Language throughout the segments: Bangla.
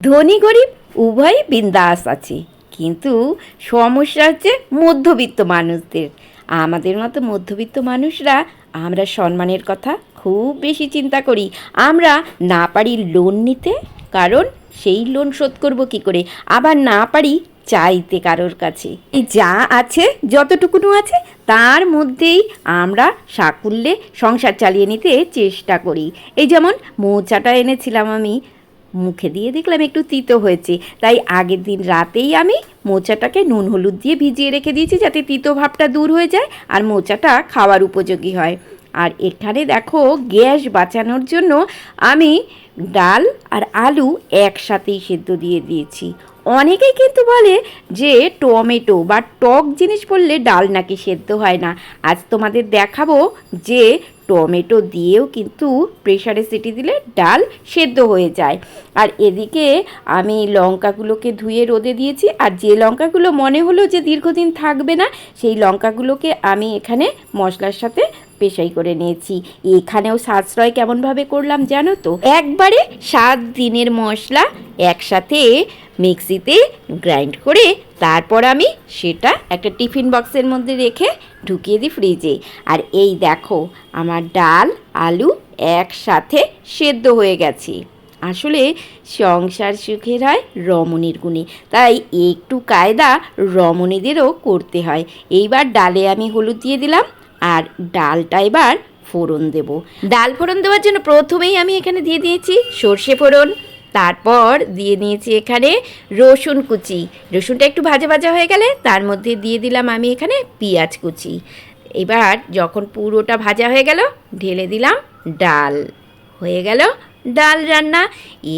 ধনী গরিব উভয় বিন্দাস আছে। কিন্তু সমস্যা হচ্ছে মধ্যবিত্ত মানুষদের, আমাদের মতো মধ্যবিত্ত মানুষরা আমরা সম্মানের কথা খুব বেশি চিন্তা করি। আমরা না পারি লোন নিতে, কারণ সেই লোন শোধ করব কি করে? আবার না পারি চাইতে কারোর কাছে। এই যা আছে, যতটুকুনো আছে, তার মধ্যেই আমরা সাকুল্যে সংসার চালিয়ে নিতে চেষ্টা করি। এই যেমন মৌচাটা এনেছিলাম আমি মুখে দিয়ে দেখলাম একটু তিতো হয়েছে। তাই আগের দিন রাতেই আমি মোচাটাকে নুন হলুদ দিয়ে ভিজিয়ে রেখে দিয়েছি যাতে তিতো ভাবটা দূর হয়ে যায় আর মোচাটা খাওয়ার উপযোগী হয়। আর এখানে দেখো গ্যাস বাঁচানোর জন্য আমি ডাল আর আলু একসাথেই সেদ্ধ দিয়ে দিয়েছি। অনেকেই কিন্তু বলে যে টমেটো বা টক জিনিস পড়লে ডাল নাকি সেদ্ধ হয় না। আজ তোমাদের দেখাবো যে টমেটো দিয়েও কিন্তু প্রেশারে সিটি দিলে ডাল সেদ্ধ হয়ে যায়। আর এদিকে আমি লঙ্কাগুলোকে ধুয়ে রোদে দিয়েছি, আর যে লঙ্কাগুলো মনে হলো যে দীর্ঘদিন থাকবে না, সেই লঙ্কাগুলোকে আমি এখানে মশলার সাথে পেশাই করে নিয়েছি। এখানেও সাশ্রয় কেমনভাবে করলাম জানো তো? একবারে সাত দিনের মশলা একসাথে মিক্সিতে গ্রাইন্ড করে তারপর আমি সেটা একটা টিফিন বক্সের মধ্যে রেখে ঢুকিয়ে দিই ফ্রিজে। আর এই দেখো, আমার ডাল, আলু একসাথে সেদ্ধ হয়ে গেছে। আসলে সংসার সুখের হয় রমণীর গুণে, তাই একটু কায়দা রমণীদেরও করতে হয়। এইবার ডালে আমি হলুদ দিয়ে দিলাম, আর ডালটা এবার ফোড়ন দেব। ডাল ফোড়ন দেওয়ার জন্য প্রথমেই আমি এখানে দিয়ে দিয়েছি সর্ষে ফোড়ন তারপর দিয়ে নিয়েছি এখানে রসুন কুচি। রসুনটা একটু ভাজা ভাজা হয়ে গেলে তার মধ্যে দিয়ে দিলাম আমি এখানে পেঁয়াজ কুচি। এবার যখন পুরোটা ভাজা হয়ে গেল, ঢেলে দিলাম ডাল। হয়ে গেল ডাল রান্না।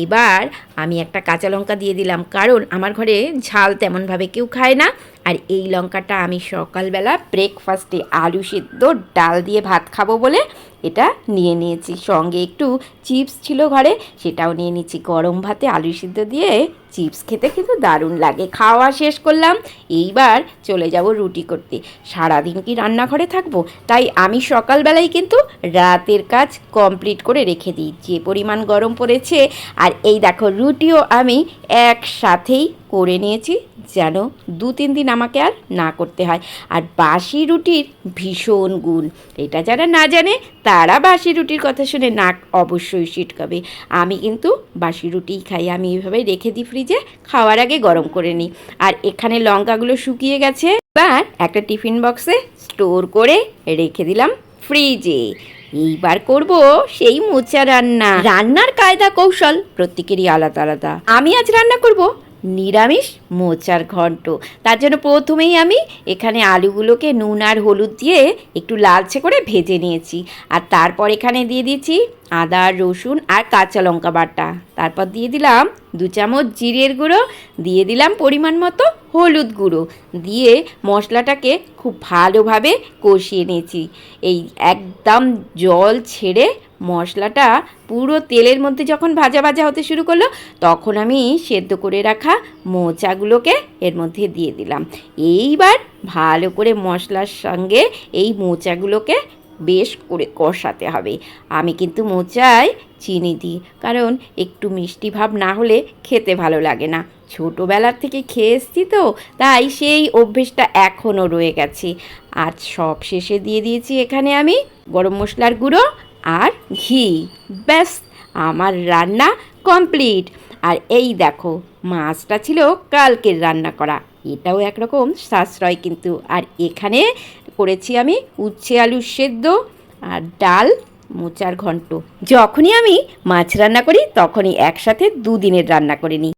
এবার আমি একটা কাঁচা লঙ্কা দিয়ে দিলাম, কারণ আমার ঘরে ঝাল তেমনভাবে কেউ খায় না। আর এই লঙ্কাটা আমি সকালবেলা ব্রেকফাস্টে আলু সিদ্ধ, ডাল দিয়ে ভাত খাব বলে এটা নিয়ে নিয়েছি। সঙ্গে একটু চিপস ছিল ঘরে, সেটাও নিয়ে নিচ্ছি। গরম ভাতে আলু সিদ্ধ দিয়ে চিপস খেতে কিন্তু দারুণ লাগে। খাওয়া শেষ করলাম, এইবার চলে যাব রুটি করতে। সারাদিন কি রান্নাঘরে থাকব? তাই আমি সকালবেলায় কিন্তু রাতের কাজ কমপ্লিট করে রেখে দিই। যে পরিমাণ গরম পড়েছে, আর এই দেখো রুটিও আমি একসাথেই করে নিয়েছি যেন দু, তিন দিন আমাকে আর না করতে হয়। আর বাসি রুটির ভীষণ গুণ। এটা যারা না জানে, তারা বাসি রুটির কথা শুনে নাক অবশ্যই সিটকাবে। আমি কিন্তু বাসি রুটিই খাই, আমি এইভাবে রেখে দিই ফ্রিজে, খাওয়ার আগে গরম করে নিই। আর এখানে লঙ্কাগুলো শুকিয়ে গেছে, এবার একটা টিফিন বক্সে স্টোর করে রেখে দিলাম ফ্রিজে। এইবার করব সেই মোচা রান্না। রান্নার কায়দা কৌশল প্রত্যেকেরই আলাদা আলাদা। আমি আজ রান্না করব নিরামিষ মোচার ঘন্ট। তার জন্য প্রথমেই আমি এখানে আলুগুলোকে নুন আর হলুদ দিয়ে একটু লালচে করে ভেজে নিয়েছি। আর তারপর এখানে দিয়ে দিয়েছি আদা, রসুন আর কাঁচা লঙ্কা বাটা। তারপর দিয়ে দিলাম দু চামচ জিরের গুঁড়ো, দিয়ে দিলাম পরিমাণ মতো হলুদ গুঁড়ো। দিয়ে মশলাটাকে খুব ভালোভাবে কষিয়ে নিয়েছি। এই একদম জল ছেড়ে মশলাটা পুরো তেলের মধ্যে যখন ভাজা ভাজা হতে শুরু করল, তখন আমি সেদ্ধ করে রাখা মোচাগুলোকে এর মধ্যে দিয়ে দিলাম। এইবার ভালো করে মশলার সঙ্গে এই মোচাগুলোকে বেশ করে কষাতে হবে। আমি কিন্তু মোচায় চিনি দিই, কারণ একটু মিষ্টি ভাব না হলে খেতে ভালো লাগে না। ছোটোবেলার থেকে খেয়ে এসছি তো, তাই সেই অভ্যেসটা এখনও রয়ে গেছে। আজ সব শেষে দিয়ে দিয়েছি এখানে আমি গরম মশলার গুঁড়ো আর ঘি। ব্যাস, আমার রান্না কমপ্লিট। আর এই দেখো, মাছটা ছিল কালকের রান্না করা। এটাও একরকম সাশ্রয় কিন্তু। আর এখানে করেছি আমি, উচ্ছে আলুর সেদ্ধ আর ডাল, মোচার ঘন্ট। যখনই আমি মাছ রান্না করি, তখনই একসাথে দুদিনের রান্না করে নিই।